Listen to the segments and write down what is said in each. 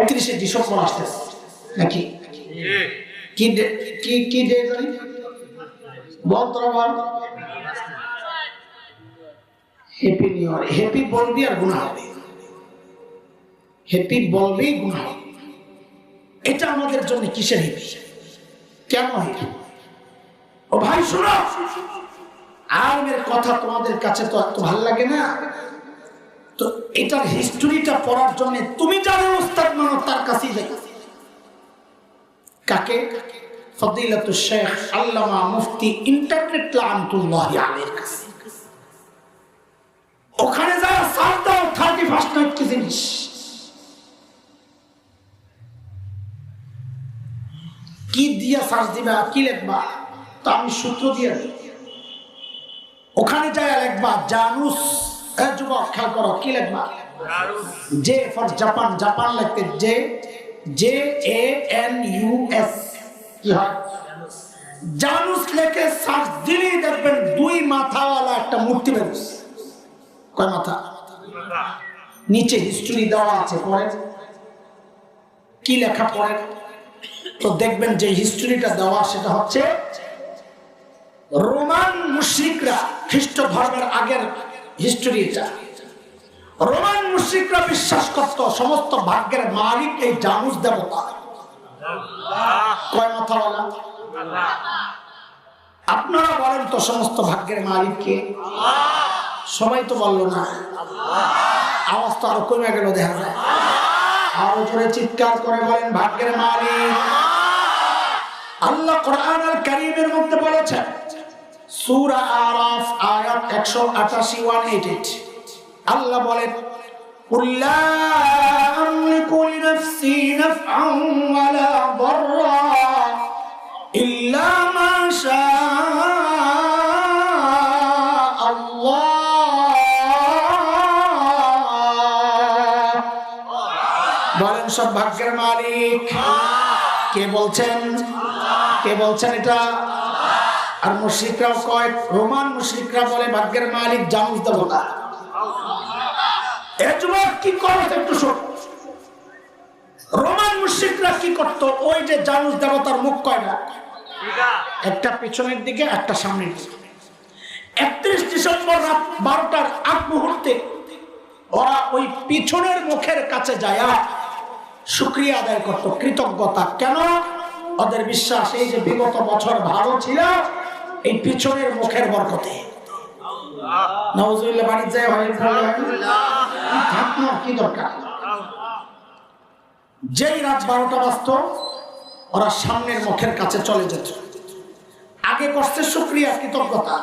একত্রিশে ডিসেম্বর আসতেছে নাকি? কি কি বল হ্যাপি নিউ ইয়ার হ্যাপি বলবি আর গুণা হবে। হ্যাপি বলবেই গুণা হবে। এটা আমাদের জন্য কিসের কেন ও ভাই, শোনো। আলমের কথা তোমাদের কাছে তো এত ভালো লাগে না? তো এটার হিস্টোরিটা পড়ার জন্য তুমি যারা ওস্তাদ মানো তার কাছেই যাই। কাকে? ফদিলাতু শেখ আল্লামা মুফতি ইন্টারনেট লামতুল্লাহ আলের কাছে। ওখানে যারা সার দাও, থার্টি ফার্স্ট নাইট কি জিনিস? কি দিয়া সার্চ দিবা, কি লিখবা? তা আমি সূত্র দিয়ে ওখানে যায় লিখবা, জানুস কি জে ফর জাপান জাপান লিখতে J J A N U S. কি হয়? লেখে দেখবেন দুই মাথাওয়ালা একটা মূর্তি বেরোচ্ছে। কয় মাথা? নিচে হিস্ট্রি দেওয়া আছে পরে কি লেখা পড়ে? তো দেখবেন যে হিস্ট্রিটা দেওয়া সেটা হচ্ছে, রোমান মুশ্রিকরা খ্রিস্ট ধর্মের আগের হিস্ট্রি এটা। রোমান মুশ্রিকরা বিশ্বাস করত, সমস্ত ভাগ্যের মালিক এই জানুস দেবতা। কয় বলা আপনারা বলেন তো সমস্ত ভাগ্যের মালিককে সবাই তো বলল না। আওয়াজ তো আরও কমে গেল দেখা যায় আরও জোরে চিৎকার করে বলেন, ভাগ্যের মালিক। আল্লাহ কোরআন আল কারীমের মধ্যে বলেছেন সুরা আরাফ, আয়াত একশো আটাশি ওয়ান এইট এইট আল্লাহ বলেন বলেন সব ভাগ্যের মালিক। কে বলছেন? কে বলছেন এটা? আর মুশ্রিকরাও কয়, রোমান মুশ্রিকরা বলে, ভাগ্যের মালিক জানুস এ যুবক কি একটু শোন। রোমান কি করত? ওই যে দেবতার মুখ কয়টা একটা পিছনের দিকে, একটা সামনের দিকে। একত্রিশ ডিসেম্বর রাত বারোটার আগ মুহূর্তে ওরা ওই পিছনের মুখের কাছে যায় শুক্রিয়া আদায় করত, কৃতজ্ঞতা। কেন? ওদের বিশ্বাস, এই যে বিগত বছর ভালো ছিল এই পিছনের মুখের বরকতে। নওয়াজুবিল্লাহ বাড়ির যেই রাত বারোটা বাজত, ওরা সামনের মুখের কাছে চলে যেত। আগে করছে শুক্রিয়া, কৃতজ্ঞতা।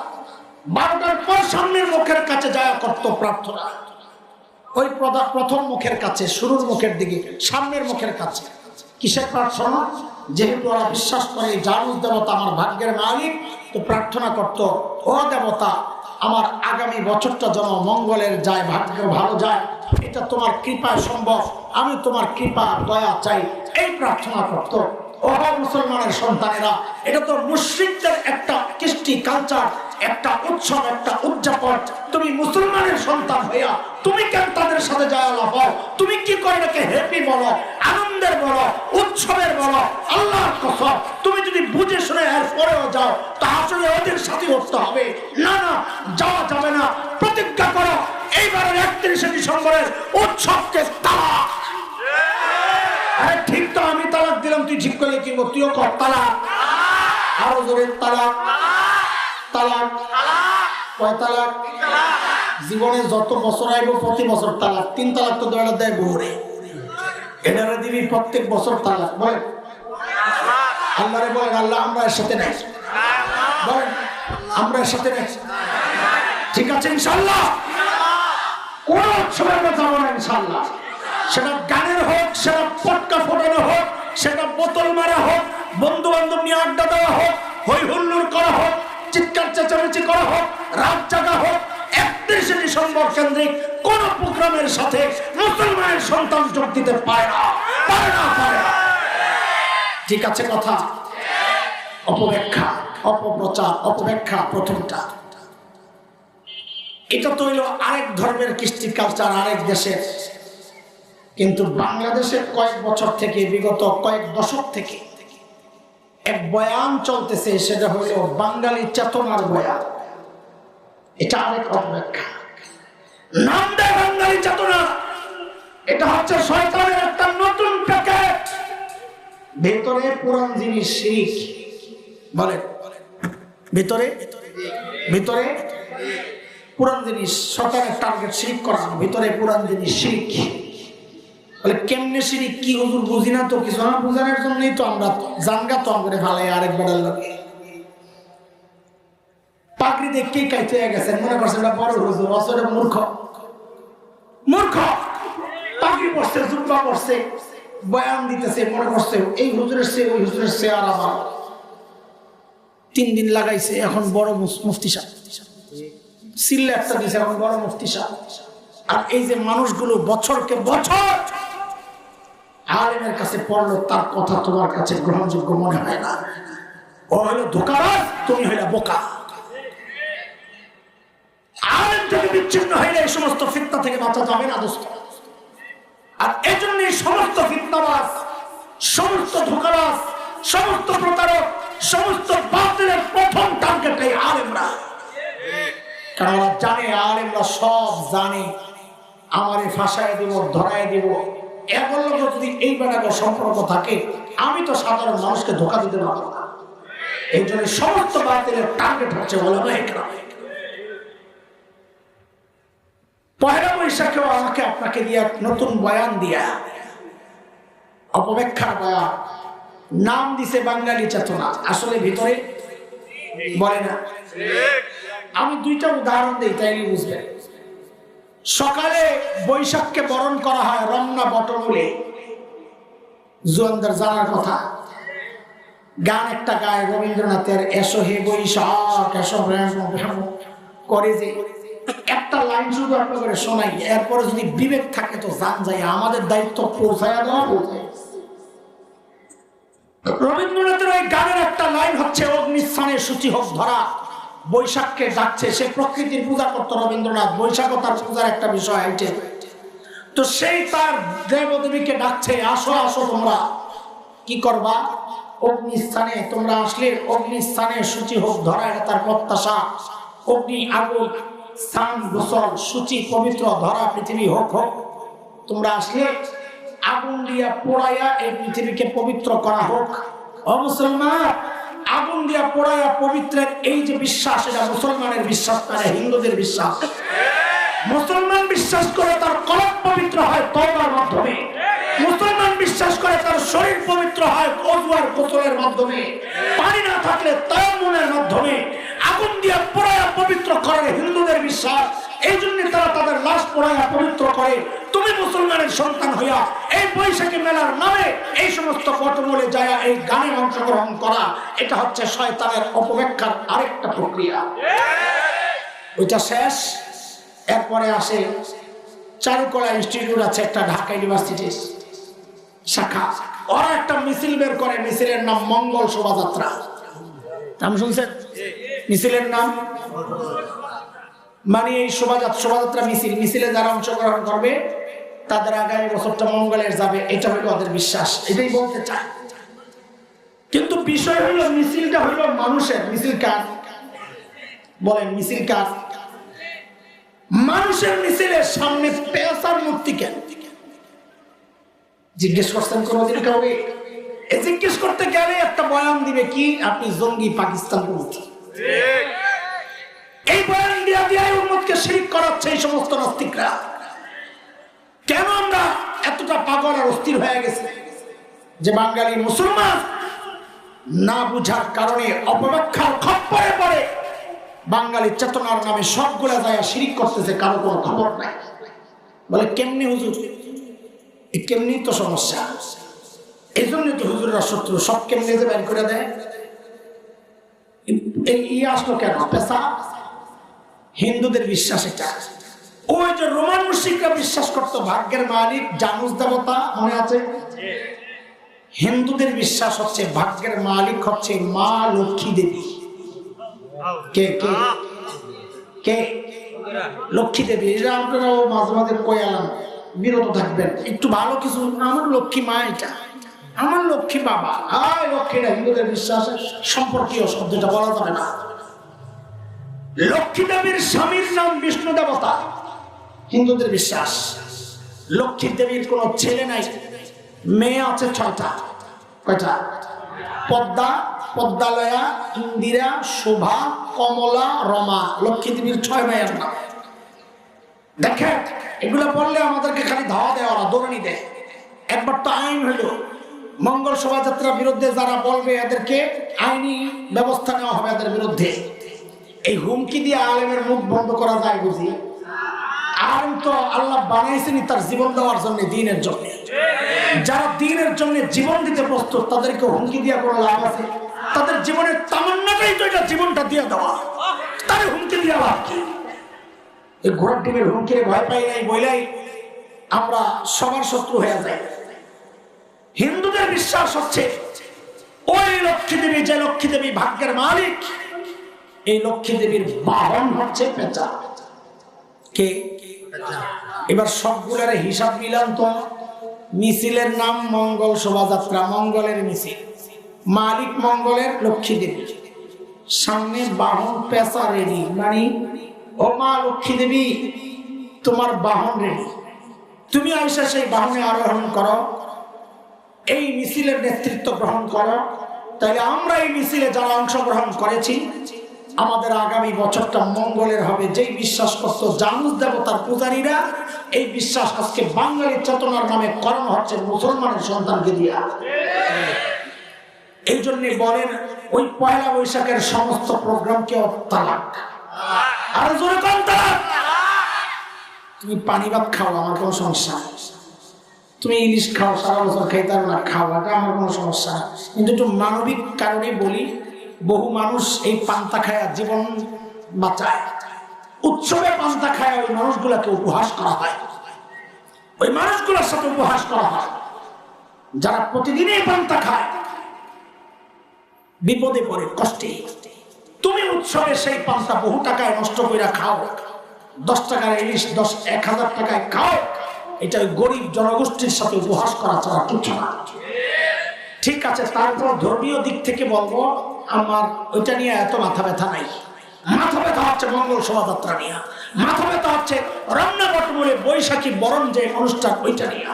বারোটার পর সামনের মুখের কাছে যায় করত প্রার্থনা। ওই প্রথম মুখের কাছে, শুরুর মুখের দিকে, সামনের মুখের কাছে। কিসের প্রার্থনা? যেহেতু ওরা বিশ্বাস করে জানুস দেবতা আমার ভাগ্যের মালিক তো প্রার্থনা করত, ও দেবতা, আমার আগামী বছরটা যেন মঙ্গলের যায় ভাগ্য ভালো যায়, এটা তোমার কৃপায় সম্ভব, আমি তোমার কৃপা, দয়া চাই। এই প্রার্থনা করত। তুমি আনন্দের বলো, উৎসবের বলো? আল্লাহর কসম, তুমি যদি বুঝে শুনে এর পরেও যাও তা আসলে ওদের সাথে উঠতে হবে। না না, যাওয়া যাবে না। প্রতিজ্ঞা করো, এইবারের একত্রিশে ডিসেম্বরের উৎসবকে তালা জীবনে যত বছর আইব, প্রতি বছর তালাক। তিন তালাক তো দৌড়া দেয় বউরে এনারা দিবি প্রত্যেক বছর তালাক। বলেন। আল্লাহরে বলেন, আল্লাহ আমরা এর সাথে নেই। বলেন, আমরা এর সাথে নেই। ঠিক আছে ইনশাল্লাহ কোন উৎসবের কথা বলে ইনশাল্লাহ সেটা গানের হোক, সেটা পটকা ফোটানো হোক সেটা বোতল মারা হোক বন্ধু বান্ধব নিয়ে আড্ডা দেওয়া হোক হই হুল্লুর করা হোক, চিৎকার চেঁচামেচি করা হোক, রাত জাগা হোক, একত্রিশে ডিসেম্বর কেন্দ্রিক কোন প্রোগ্রামের সাথে মুসলমানের সন্তান যোগ দিতে পারে না পারে না পারে না। ঠিক আছে কথা? অপব্যাখ্যা, অপপ্রচার, অপব্যাখ্যা প্রথমটা। এটা তো হইল আরেক ধর্মের কৃষ্টি কালচার আরেক দেশের কিন্তু বাংলাদেশে কয়েক বছর থেকে, বিগত কয়েক দশক থেকে এক বয়ান চলতেছে, সেটা হলো বাঙালি চেতনার বয়ান। এটা আরেক অপেক্ষা। নাম দেয় বাঙালি চেতনা। এটা হচ্ছে শয়তানের একটা নতুন প্যাকেট। ভেতরে পুরান জিনিস শিখ বলে ভিতরে ভিতরে পুরান জিনিস শয়তানের টার্গেট শিরিক করানো ভিতরে পুরান জিনিস শিরিক। বলে কেমনে শিরিক, কি হুজুর বুঝি না তো? কিছু না বুঝানোর জন্যই তো আমরা জানগা তো আমরা ভালাই আরেক বেড়ার লাগে। পাগড়ি দেখেই কাইতে গেছেন মনে করছেন এটা বড় হুজুর অসরে মূর্খ। মূর্খ! পাগড়ি পড়ছে জুব্বা পড়ছে বয়ান দিতেছে, মনে করছে, এই হুজুরের সে ওই হুজুরের সে আর আমার তিন দিন লাগাইছে, এখন বড় মুফতি সাহেব। সিল্লে একটা দিছে, এখন বড় মুফতি সাহেব। আর এই যে মানুষগুলো বছরকে বছর আলেমের কাছে পড়ল, তার কথা তোমার কাছে গ্রহণযোগ্য মনে হয় না। ও হলো ধোকাবাজ, তুমি হইলা বোকা। থেকে বিচ্ছিন্ন হইলে এই সমস্ত ফিতনা থেকে বাঁচা যাবে না, দোস্ত। আর সমস্ত ফিতনাবাজ, সমস্ত ধোকাবাজ, সমস্ত প্রতারক, সমস্ত বাতিলের প্রথম টার্গেট এই আলেমরা। কারণ জানে, আলেমরা সব জানে। আমারে ফাঁসায় দিব, ধরায় দিব। এমন লোক যদি এই সম্পর্ক থাকে, আমি তো সাধারণ মানুষকে ধোকা দিতে পারব না। এই জন্য সমস্ত বাতিলের টার্গেট হচ্ছে পয়লা বৈশাখেও আমাকে আপনাকে নতুন বয়ান দিয়া অপব্যাখ্যার বয়ান নাম দিছে বাঙালি চেতনা। আসলে ভিতরে বলে না। আমি দুইটা উদাহরণ দিই তাইলে বুঝবেন। সকালে বৈশাখকে বরণ করা হয় রমনা বটমূলে। জুয়ানদের জানার কথা, গান একটা গায় রবীন্দ্রনাথের, এসো হে বৈশাখ, এসো করে যে একটা লাইন শুধু আপনাদের শোনাই, এরপরে যদি বিবেক থাকে তো জান যায়, আমাদের দায়িত্ব পৌঁছায় দেওয়া। রবীন্দ্রনাথের ওই গানের একটা লাইন হচ্ছে অগ্নিস্থানে সূচি হোক ধরা। বৈশাখকে ডাকছে সে প্রকৃতির পূজা করতো রবীন্দ্রনাথ। বৈশাখও তার পূজার একটা বিষয় আইটে তো সেই তার দেবদেবীকে ডাকছে, আসো আসো তোমরা। কি করবা? অগ্নিস্থানে, তোমরা আসলে অগ্নিস্থানে সূচি হোক, ধরা এটা তার প্রত্যাশা। অগ্নি, আগুন, স্থান, গোসল, সূচি, পবিত্র, ধরা পৃথিবী হোক হোক। তোমরা আসলে আগুন দিয়া পোড়াইয়া এই পৃথিবীকে পবিত্র করা হোক। ও মুসলমান! আগুন দিয়া পোড়াইয়া পবিত্রের এই যে বিশ্বাস, এটা মুসলমানের বিশ্বাস এটা হিন্দুদের বিশ্বাস। মুসলমান বিশ্বাস করে তার কলম পবিত্র হয় তওবার মাধ্যমে। মুসলমান বিশ্বাস করে তার শরীর পবিত্র হয় অজুয়ার গোসলের মাধ্যমে। পানি না থাকলে তায়াম্মুমের মাধ্যমে। আগুন দিয়া পোড়াইয়া পবিত্র করে হিন্দুদের বিশ্বাস। এই জন্য তারা তাদের লাশ পোড়াইয়া পবিত্র করে। তুমি মুসলমানের সন্তান হইয়া এই বৈশাখী মেলার নামে এই সমস্ত পটমূলে যায় এই গানে অংশগ্রহণ করা, এটা হচ্ছে শয়তানের অপব্যাখ্যার আরেকটা প্রক্রিয়া। ওইটা শেষ। এরপরে আসে চারুকলা ইনস্টিটিউট আছে, একটা ঢাকা ইউনিভার্সিটির শাখা। ওরা একটা মিছিল বের করে, মিছিলের নাম মঙ্গল শোভাযাত্রা। নাম শুনছেন? মিছিলের নাম? মানে এই শোভাযাত্রা শোভাযাত্রা মিছিল। মিছিলে যারা অংশগ্রহণ করবে তাদের আগামী বছরটা মঙ্গলের যাবে এটা হলো ওদের বিশ্বাস। এটাই বলতে চায়। কিন্তু বিষয় হলো মিছিলটা হলো মানুষের। মিছিল কার? বলেন মিছিল কার? মানুষের মিছিলের সামনে পেয়াসার মূর্তি কেন জিজ্ঞেস করছেন কোনদিন কাউকে? এ জিজ্ঞেস করতে গেলে একটা বয়ান দিবে কি? আপনি জঙ্গি পাকিস্তান পন্থী এই বয়ান দিয়া দিয়া উন্মতকে শিরিক করাচ্ছে এই সমস্ত নাস্তিকরা। কেন আমরা এতটা পাগল আর অস্থির হয়ে গেছে? যে বাঙালি মুসলমান না বুঝার কারণে অপব্যাখ্যার খপ্পরে পড়ে বাঙালি চেতনার নামে সবগুলা যায় শিরিক করতেছে, কারও কোনো খবর নাই। বলে, কেমনি হুজুর? কেমনি তো সমস্যা। এই জন্য তো হুজুররা শত্রু, সব কেমনি যে বের করে দেয়? এই আসলো কেন? পেশা? হিন্দুদের বিশ্বাস এটা। ওই যে রোমান মুশিকরা বিশ্বাস করতো, ভাগ্যের মালিক জানুস দেবতা মনে আছে? হিন্দুদের বিশ্বাস হচ্ছে ভাগ্যের মালিক হচ্ছে মা লক্ষ্মী দেবী। কে কে? কে? লক্ষ্মী দেবী। এটা আপনারাও মাঝে মাঝে কই আলাম, বিরত থাকবেন। একটু ভালো কিছু, আমার লক্ষ্মী মা এটা। আমার লক্ষ্মী বাবা। আয় লক্ষ্মীরা হিন্দুদের বিশ্বাসের সম্পর্কীয় শব্দটা বলা যাবে না। লক্ষ্মী দেবীর স্বামীর নাম বিষ্ণু দেবতা। হিন্দুদের বিশ্বাস। লক্ষ্মী দেবীর কোনো ছেলে নাই, মেয়ে আছে ছয়টা। কয়টা? পদ্মা, পদ্মালয়া, ইন্দিরা, শোভা, কমলা, রমা। লক্ষ্মী দেবীর ছয় মেয়ের নাম। দেখেন, এগুলো বললে আমাদেরকে খালি ধাওয়া দেয়, ওরা দৌড়ানি দেয়। একবার তো আইন হইল মঙ্গল শোভাযাত্রার বিরুদ্ধে যারা বলবে, এদেরকে আইনি ব্যবস্থা নেওয়া হবে এদের বিরুদ্ধে। এই হুমকি দিয়ে আলেমের মুখ বন্ধ করা যায় বুঝি? আর তো আল্লাহ বানাইছেনি তার জীবন দেওয়ার জন্য দিনের জন্য। যারা দিনের জন্য জীবন দিতে প্রস্তুত, তাদেরকে হুমকি দিয়ে কোনো লাভ আছে? তাদের জীবনের তামান্নাটাই তো এটা জীবনটা দিয়ে দেওয়া। তাদের হুমকি দিয়ে লাভ কি? এই ঘোড়ার টিমের হুমকিরে ভয় পাই নাই বইলাই আমরা সবার শত্রু হয়ে যাই। হিন্দুদের বিশ্বাস হচ্ছে, ওই লক্ষ্মী দেবী, যে লক্ষ্মী দেবী ভাগ্যের মালিক, এই লক্ষ্মী দেবীর বাহন হচ্ছে পেঁচা। কে? এবার সবগুলোর হিসাব নিলাম তো। মিছিলের নাম মঙ্গল শোভাযাত্রা, মঙ্গলের মিছিল। মালিক মঙ্গলের লক্ষ্মী দেবী সামনে বাহন পেঁচা রেডি মানে ও মা লক্ষ্মী দেবী তোমার বাহন রেডি তুমি আইসা সেই বাহনে আরোহণ করো। এই মিছিলের নেতৃত্ব গ্রহণ করো। তাহলে আমরা এই মিছিলে যারা অংশগ্রহণ করেছি আমাদের আগামী বছরটা মঙ্গলের হবে। যেই বিশ্বাস করত জানুস দেবতার পূজারীরা, এই বিশ্বাস আজকে বাঙালি চেতনার নামে করানো হচ্ছে মুসলমানের সন্তানকে দিয়া। এই জন্য বলেন, ওই পয়লা বৈশাখের সমস্ত প্রোগ্রামকে তালাক। আর জোরে কম তালাক! তুমি পানি ভাত খাও, আমার কোনো সমস্যা তুমি ইলিশ খাও, সারা বছর খাইতে না খাওয়াটা আমার কোনো সমস্যা কিন্তু একটু মানবিক কারণে বলি বহু মানুষ এই পান্তা খায়া জীবন বাঁচায়। উৎসবে পান্তা খায় ওই মানুষগুলাকে উপহাস করা হয়। ওই মানুষগুলোর সাথে উপহাস করা হয়। যারা প্রতিদিনই পান্তা খায়, বিপদে পড়ে, কষ্টে। তুমি উৎসবে সেই পান্তা বহু টাকায় নষ্ট করে খাও। দশ টাকার ইলিশ, দশ, এক হাজার টাকায় খাও। এটা গরিব জনগোষ্ঠীর সাথে উপহাস করা ছাড়া কিছু না। ঠিক আছে, তারপর ধর্মীয় দিক থেকে বলব, আমার ওইটা নিয়ে এত মাথা ব্যথা নাই। মাথা ব্যথা হচ্ছে মঙ্গল শোভাযাত্রা নিয়ে। মাথা ব্যথা হচ্ছে রমনা বৈশাখী বরণ যে অনুষ্ঠান, ওইটা নিয়ে।